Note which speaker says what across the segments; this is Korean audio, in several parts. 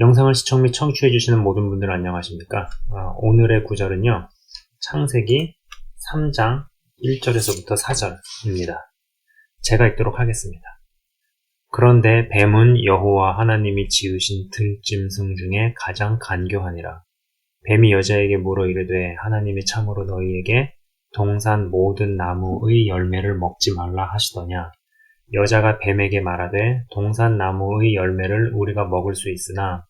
Speaker 1: 영상을 시청 및 청취해주시는 모든 분들 안녕하십니까? 아, 오늘의 구절은요, 창세기 3장 1절에서부터 4절입니다. 제가 읽도록 하겠습니다. 그런데 뱀은 여호와 하나님이 지으신 들짐승 중에 가장 간교하니라. 뱀이 여자에게 물어 이르되 하나님이 참으로 너희에게 동산 모든 나무의 열매를 먹지 말라 하시더냐. 여자가 뱀에게 말하되 동산 나무의 열매를 우리가 먹을 수 있으나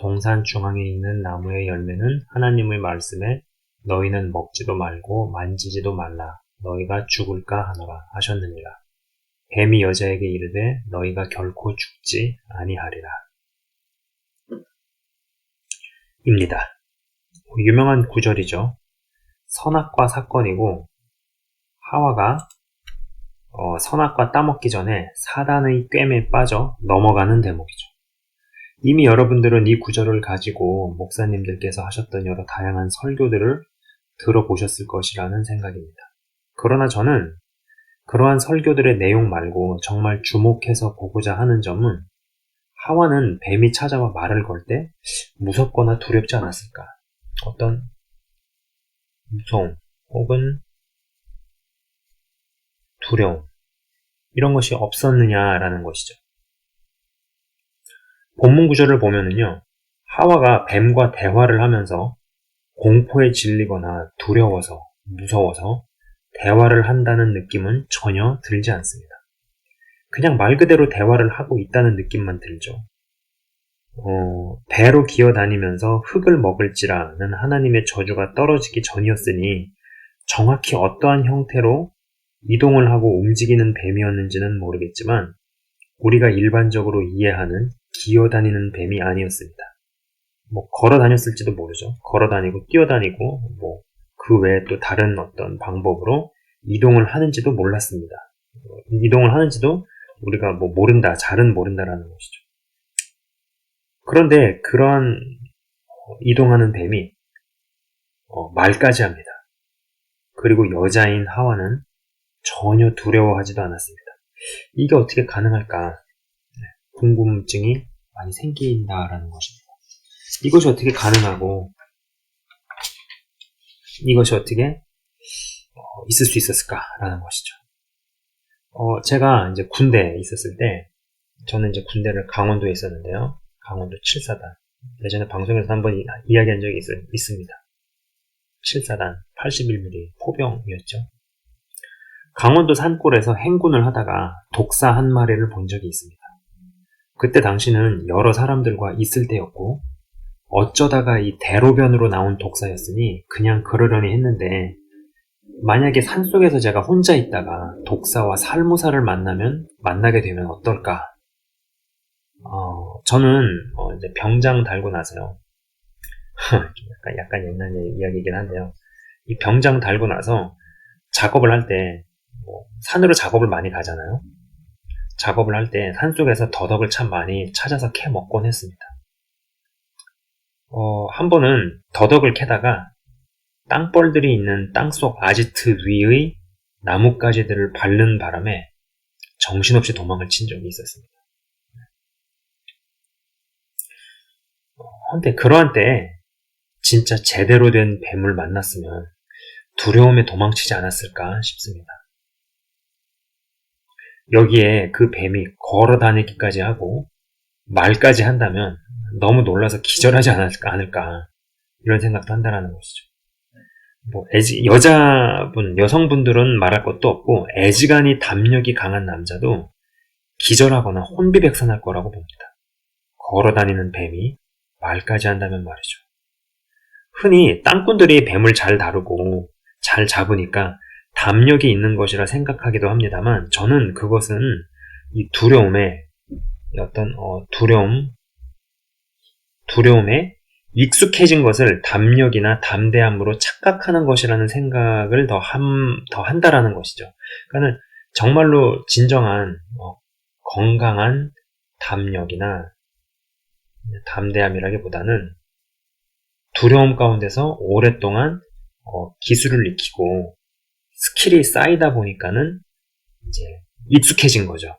Speaker 1: 동산 중앙에 있는 나무의 열매는 하나님의 말씀에 너희는 먹지도 말고 만지지도 말라 너희가 죽을까 하노라 하셨느니라. 뱀이 여자에게 이르되 너희가 결코 죽지 아니하리라. 입니다. 유명한 구절이죠. 선악과 사건이고 하와가 어, 선악과 따먹기 전에 사단의 꿰매 빠져 넘어가는 대목이죠. 이미 여러분들은 이 구절을 가지고 목사님들께서 하셨던 여러 다양한 설교들을 들어보셨을 것이라는 생각입니다. 그러나 저는 그러한 설교들의 내용 말고 정말 주목해서 보고자 하는 점은 하와는 뱀이 찾아와 말을 걸 때 무섭거나 두렵지 않았을까? 어떤 무서움 혹은 두려움 이런 것이 없었느냐라는 것이죠. 본문 구절을 보면은요, 하와가 뱀과 대화를 하면서 공포에 질리거나 두려워서, 무서워서 대화를 한다는 느낌은 전혀 들지 않습니다. 그냥 말 그대로 대화를 하고 있다는 느낌만 들죠. 어, 배로 기어 다니면서 흙을 먹을지라는 하나님의 저주가 떨어지기 전이었으니 정확히 어떠한 형태로 이동을 하고 움직이는 뱀이었는지는 모르겠지만 우리가 일반적으로 이해하는 기어다니는 뱀이 아니었습니다. 뭐 걸어 다녔을지도 모르죠. 걸어 다니고 뛰어 다니고 뭐 그 외에 또 다른 어떤 방법으로 이동을 하는지도 몰랐습니다. 이동을 하는지도 우리가 뭐 모른다, 잘은 모른다라는 것이죠. 그런데 그러한 이동하는 뱀이 어, 말까지 합니다. 그리고 여자인 하와는 전혀 두려워하지도 않았습니다. 이게 어떻게 가능할까? 네, 궁금증이 많이 생긴다라는 것입니다. 이것이 어떻게 가능하고 이것이 어떻게 어, 있을 수 있었을까라는 것이죠. 어, 제가 이제 군대에 있었을 때 저는 이제 군대를 강원도에 있었는데요. 강원도 7사단. 예전에 방송에서 한번 이야기한 적이 있, 있습니다. 7사단 81mm 포병이었죠. 강원도 산골에서 행군을 하다가 독사 한 마리를 본 적이 있습니다. 그때 당시는 여러 사람들과 있을 때였고 어쩌다가 이 대로변으로 나온 독사였으니 그냥 그러려니 했는데 만약에 산속에서 제가 혼자 있다가 독사와 살모사를 만나면 만나게 되면 어떨까? 어, 저는 어, 이제 병장 달고 나서요. 약간 약간 옛날 이야기이긴 한데요. 이 병장 달고 나서 작업을 할 때 뭐 산으로 작업을 많이 가잖아요. 작업을 할 때 산속에서 더덕을 참 많이 찾아서 캐 먹곤 했습니다. 어, 한 번은 더덕을 캐다가 땅벌들이 있는 땅속 아지트 위의 나뭇가지들을 밟는 바람에 정신없이 도망을 친 적이 있었습니다. 한데 어, 그러한 때 진짜 제대로 된 뱀을 만났으면 두려움에 도망치지 않았을까 싶습니다. 여기에 그 뱀이 걸어 다니기까지 하고 말까지 한다면 너무 놀라서 기절하지 않을까, 이런 생각도 한다라는 것이죠. 뭐 애지, 여자분, 여성분들은 말할 것도 없고 애지간히 담력이 강한 남자도 기절하거나 혼비백산할 거라고 봅니다. 걸어 다니는 뱀이 말까지 한다면 말이죠. 흔히 땅꾼들이 뱀을 잘 다루고 잘 잡으니까 담력이 있는 것이라 생각하기도 합니다만 저는 그것은 이 두려움에 어떤 어, 두려움 두려움에 익숙해진 것을 담력이나 담대함으로 착각하는 것이라는 생각을 더, 함, 더 한다라는 것이죠. 그러니까 정말로 진정한 어, 건강한 담력이나 담대함이라기보다는 두려움 가운데서 오랫동안 어, 기술을 익히고 스킬이 쌓이다 보니까는 이제 익숙해진 거죠.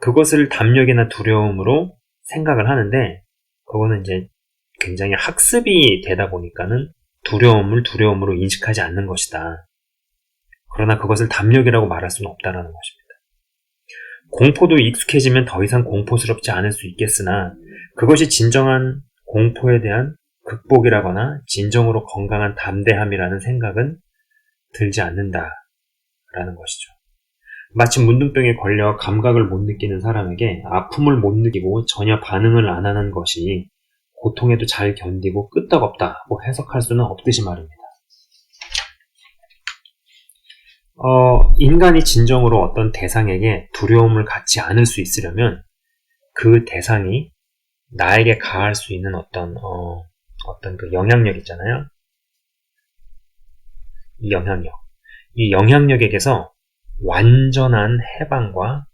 Speaker 1: 그것을 담력이나 두려움으로 생각을 하는데 그거는 이제 굉장히 학습이 되다 보니까는 두려움을 두려움으로 인식하지 않는 것이다. 그러나 그것을 담력이라고 말할 수는 없다라는 것입니다. 공포도 익숙해지면 더 이상 공포스럽지 않을 수 있겠으나 그것이 진정한 공포에 대한 극복이라거나 진정으로 건강한 담대함이라는 생각은 들지 않는다라는 것이죠. 마치 문둥병에 걸려 감각을 못 느끼는 사람에게 아픔을 못 느끼고 전혀 반응을 안 하는 것이 고통에도 잘 견디고 끄떡없다고 해석할 수는 없듯이 말입니다. 어, 인간이 진정으로 어떤 대상에게 두려움을 갖지 않을 수 있으려면 그 대상이 나에게 가할 수 있는 어떤 어, 어떤 그 영향력 있잖아요. 이 영향력. 이 영향력에게서 완전한 해방과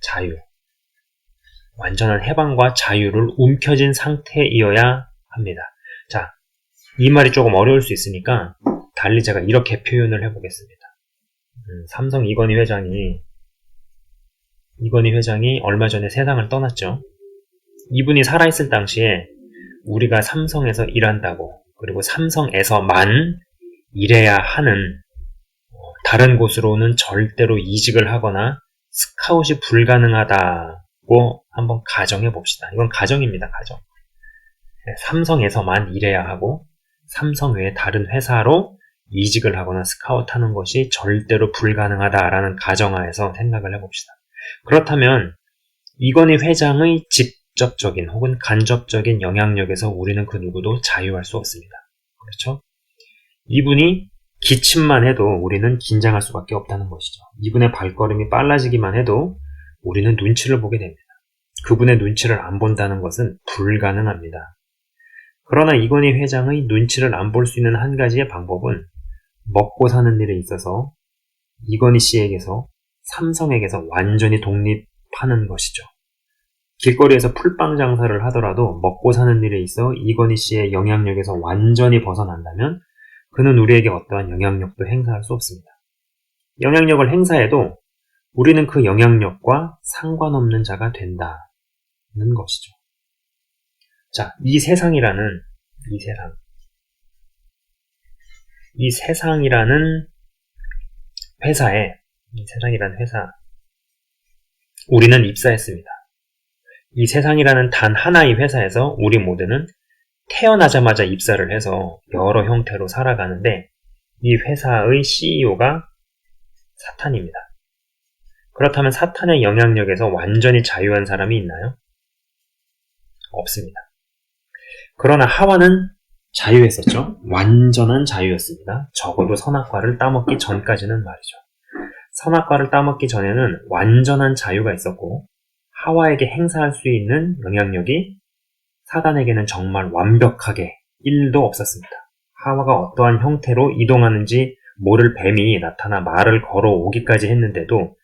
Speaker 1: 자유, 완전한 해방과 자유를 움켜쥔 상태이어야 합니다. 자, 이 말이 조금 어려울 수 있으니까 달리 제가 이렇게 표현을 해보겠습니다. 음, 삼성 이건희 회장이 이건희 회장이 얼마 전에 세상을 떠났죠. 이분이 살아있을 당시에 우리가 삼성에서 일한다고 그리고 삼성에서만 일해야 하는 어, 다른 곳으로는 절대로 이직을 하거나 스카웃이 불가능하다고 한번 가정해 봅시다. 이건 가정입니다. 가정. 네, 삼성에서만 일해야 하고 삼성 외에 다른 회사로 이직을 하거나 스카웃하는 것이 절대로 불가능하다라는 가정하에서 생각을 해봅시다. 그렇다면 이건희 회장의 직접적인 혹은 간접적인 영향력에서 우리는 그 누구도 자유할 수 없습니다. 그렇죠? 이분이 기침만 해도 우리는 긴장할 수밖에 없다는 것이죠. 이분의 발걸음이 빨라지기만 해도 우리는 눈치를 보게 됩니다. 그분의 눈치를 안 본다는 것은 불가능합니다. 그러나 이건희 회장의 눈치를 안 볼 수 있는 한 가지의 방법은 먹고 사는 일에 있어서 이건희 씨에게서 삼성에게서 완전히 독립하는 것이죠. 길거리에서 풀빵 장사를 하더라도 먹고 사는 일에 있어 이건희 씨의 영향력에서 완전히 벗어난다면 그는 우리에게 어떠한 영향력도 행사할 수 없습니다. 영향력을 행사해도 우리는 그 영향력과 상관없는 자가 된다는 것이죠. 자, 이 세상이라는 이 세상. 이 세상이라는 회사에 이 세상이라는 회사 우리는 입사했습니다. 이 세상이라는 단 하나의 회사에서 우리 모두는 태어나자마자 입사를 해서 여러 형태로 살아가는데 이 회사의 CEO가 사탄입니다. 그렇다면 사탄의 영향력에서 완전히 자유한 사람이 있나요? 없습니다. 그러나 하와는 자유했었죠. 완전한 자유였습니다. 적어도 선악과를 따먹기 전까지는 말이죠. 선악과를 따먹기 전에는 완전한 자유가 있었고 하와에게 행사할 수 있는 영향력이 사단에게는 정말 완벽하게 1도 없었습니다. 하와가 어떠한 형태로 이동하는지 모를 뱀이 나타나 말을 걸어오기까지 했는데도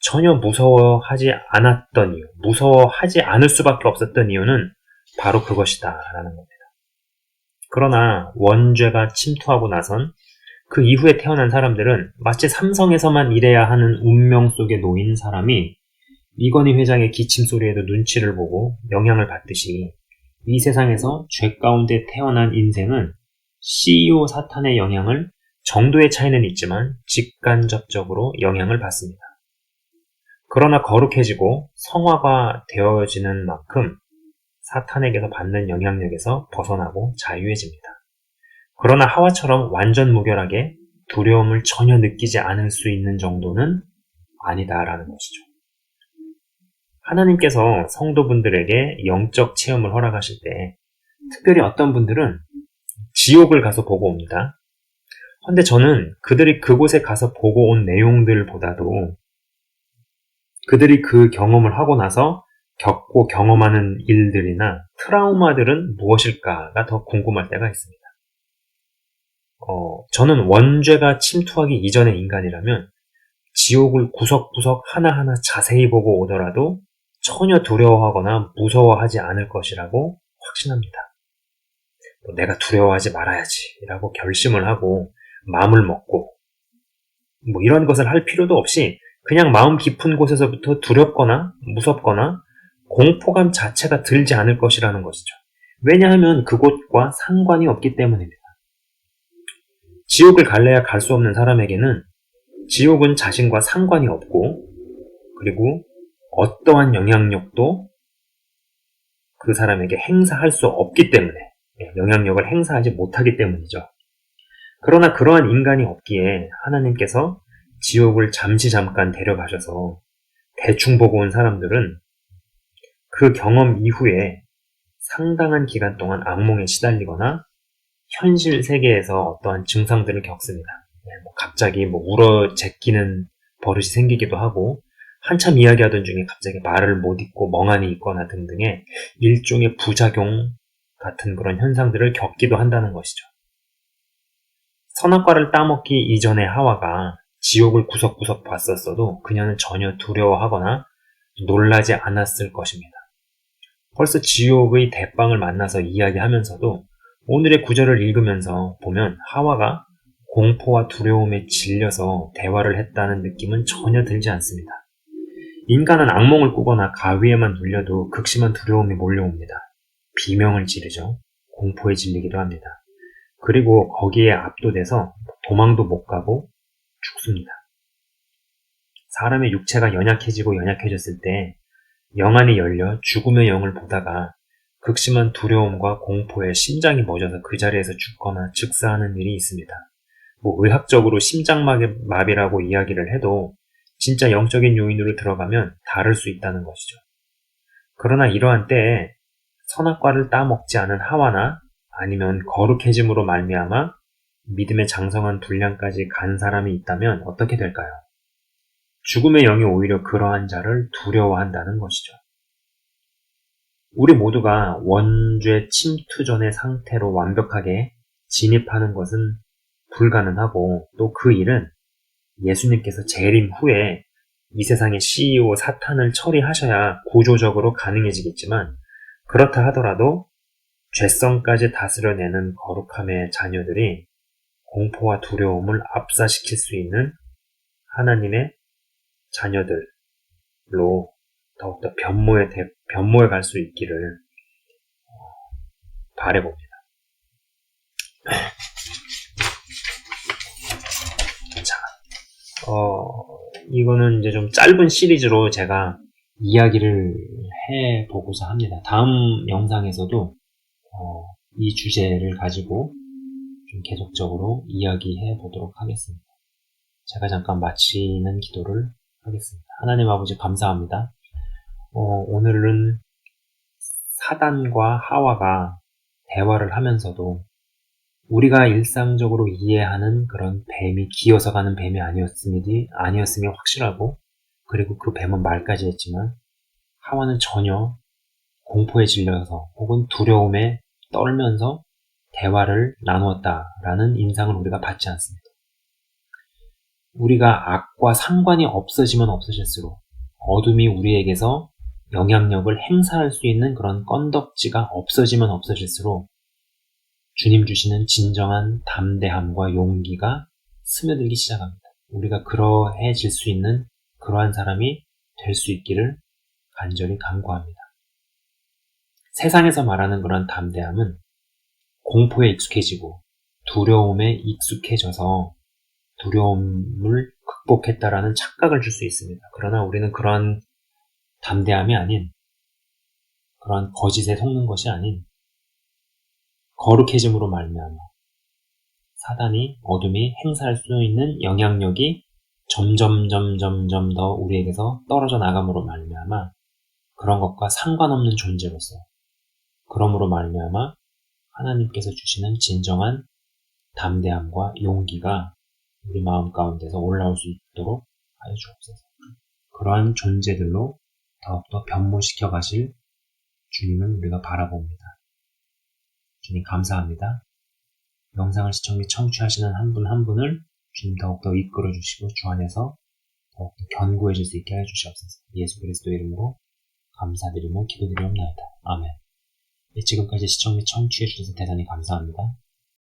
Speaker 1: 전혀 무서워하지 않았던 이유, 무서워하지 않을 수밖에 없었던 이유는 바로 그것이다 라는 겁니다. 그러나 원죄가 침투하고 나선 그 이후에 태어난 사람들은 마치 삼성에서만 일해야 하는 운명 속에 놓인 사람이 이건희 회장의 기침 소리에도 눈치를 보고 영향을 받듯이 이 세상에서 죄 가운데 태어난 인생은 CEO 사탄의 영향을 정도의 차이는 있지만 직간접적으로 영향을 받습니다. 그러나 거룩해지고 성화가 되어지는 만큼 사탄에게서 받는 영향력에서 벗어나고 자유해집니다. 그러나 하와처럼 완전 무결하게 두려움을 전혀 느끼지 않을 수 있는 정도는 아니다라는 것이죠. 하나님께서 성도분들에게 영적 체험을 허락하실 때 특별히 어떤 분들은 지옥을 가서 보고 옵니다. 근데 저는 그들이 그곳에 가서 보고 온 내용들보다도 그들이 그 경험을 하고 나서 겪고 경험하는 일들이나 트라우마들은 무엇일까가 더 궁금할 때가 있습니다. 어, 저는 원죄가 침투하기 이전의 인간이라면 지옥을 구석구석 하나하나 자세히 보고 오더라도 전혀 두려워하거나 무서워하지 않을 것이라고 확신합니다. 내가 두려워하지 말아야지 라고 결심을 하고 마음을 먹고 뭐 이런 것을 할 필요도 없이 그냥 마음 깊은 곳에서부터 두렵거나 무섭거나 공포감 자체가 들지 않을 것이라는 것이죠. 왜냐하면 그곳과 상관이 없기 때문입니다. 지옥을 갈래야 갈 수 없는 사람에게는 지옥은 자신과 상관이 없고 그리고 어떠한 영향력도 그 사람에게 행사할 수 없기 때문에 예, 영향력을 행사하지 못하기 때문이죠. 그러나 그러한 인간이 없기에 하나님께서 지옥을 잠시 잠깐 데려가셔서 대충 보고 온 사람들은 그 경험 이후에 상당한 기간 동안 악몽에 시달리거나 현실 세계에서 어떠한 증상들을 겪습니다. 네, 뭐 갑자기 뭐 울어 제끼는 버릇이 생기기도 하고 한참 이야기하던 중에 갑자기 말을 못 잇고 멍하니 있거나 등등의 일종의 부작용 같은 그런 현상들을 겪기도 한다는 것이죠. 선악과를 따먹기 이전의 하와가 지옥을 구석구석 봤었어도 그녀는 전혀 두려워하거나 놀라지 않았을 것입니다. 벌써 지옥의 대빵을 만나서 이야기하면서도 오늘의 구절을 읽으면서 보면 하와가 공포와 두려움에 질려서 대화를 했다는 느낌은 전혀 들지 않습니다. 인간은 악몽을 꾸거나 가위에만 눌려도 극심한 두려움이 몰려옵니다. 비명을 지르죠. 공포에 질리기도 합니다. 그리고 거기에 압도돼서 도망도 못 가고 죽습니다. 사람의 육체가 연약해지고 연약해졌을 때 영안이 열려 죽음의 영을 보다가 극심한 두려움과 공포에 심장이 멎어서 그 자리에서 죽거나 즉사하는 일이 있습니다. 뭐 의학적으로 심장마비라고 이야기를 해도 진짜 영적인 요인으로 들어가면 다를 수 있다는 것이죠. 그러나 이러한 때에 선악과를 따먹지 않은 하와나 아니면 거룩해짐으로 말미암아 믿음의 장성한 분량까지 간 사람이 있다면 어떻게 될까요? 죽음의 영이 오히려 그러한 자를 두려워한다는 것이죠. 우리 모두가 원죄 침투 전의 상태로 완벽하게 진입하는 것은 불가능하고 또 그 일은 예수님께서 재림 후에 이 세상의 CEO 사탄을 처리하셔야 구조적으로 가능해지겠지만 그렇다 하더라도 죄성까지 다스려내는 거룩함의 자녀들이 공포와 두려움을 압사시킬 수 있는 하나님의 자녀들로 더욱더 변모에, 변모에 갈수 있기를 어, 바래봅니다. 어, 이거는 이제 좀 짧은 시리즈로 제가 이야기를 해 보고자 합니다. 다음 영상에서도 어, 이 주제를 가지고 좀 계속적으로 이야기해 보도록 하겠습니다. 제가 잠깐 마치는 기도를 하겠습니다. 하나님 아버지 감사합니다. 어, 오늘은 사단과 하와가 대화를 하면서도 우리가 일상적으로 이해하는 그런 뱀이 기어서 가는 뱀이 아니었음이, 아니었음이 확실하고 그리고 그 뱀은 말까지 했지만 하와는 전혀 공포에 질려서 혹은 두려움에 떨면서 대화를 나누었다라는 인상을 우리가 받지 않습니다. 우리가 악과 상관이 없어지면 없어질수록 어둠이 우리에게서 영향력을 행사할 수 있는 그런 건덕지가 없어지면 없어질수록 주님 주시는 진정한 담대함과 용기가 스며들기 시작합니다. 우리가 그러해질 수 있는 그러한 사람이 될 수 있기를 간절히 간구합니다. 세상에서 말하는 그런 담대함은 공포에 익숙해지고 두려움에 익숙해져서 두려움을 극복했다라는 착각을 줄 수 있습니다. 그러나 우리는 그러한 담대함이 아닌 그러한 거짓에 속는 것이 아닌 거룩해짐으로 말미암아 사단이 어둠이 행사할 수 있는 영향력이 점점 점점점 더 우리에게서 떨어져 나감으로 말미암아 그런 것과 상관없는 존재로서 그러므로 말미암아 하나님께서 주시는 진정한 담대함과 용기가 우리 마음 가운데서 올라올 수 있도록 하여 주옵소서. 그러한 존재들로 더욱더 변모시켜 가실 주님을 우리가 바라봅니다. 주님 감사합니다. 영상을 시청 및 청취하시는 한 분한 한 분을 주님 더욱더 이끌어 주시고 주 안에서 더욱더 견고해질 수 있게 해 주시옵소서. 예수 그리스도 이름으로 감사드리며 기도드리옵나이다. 아멘. 네, 지금까지 시청 및 청취해 주셔서 대단히 감사합니다.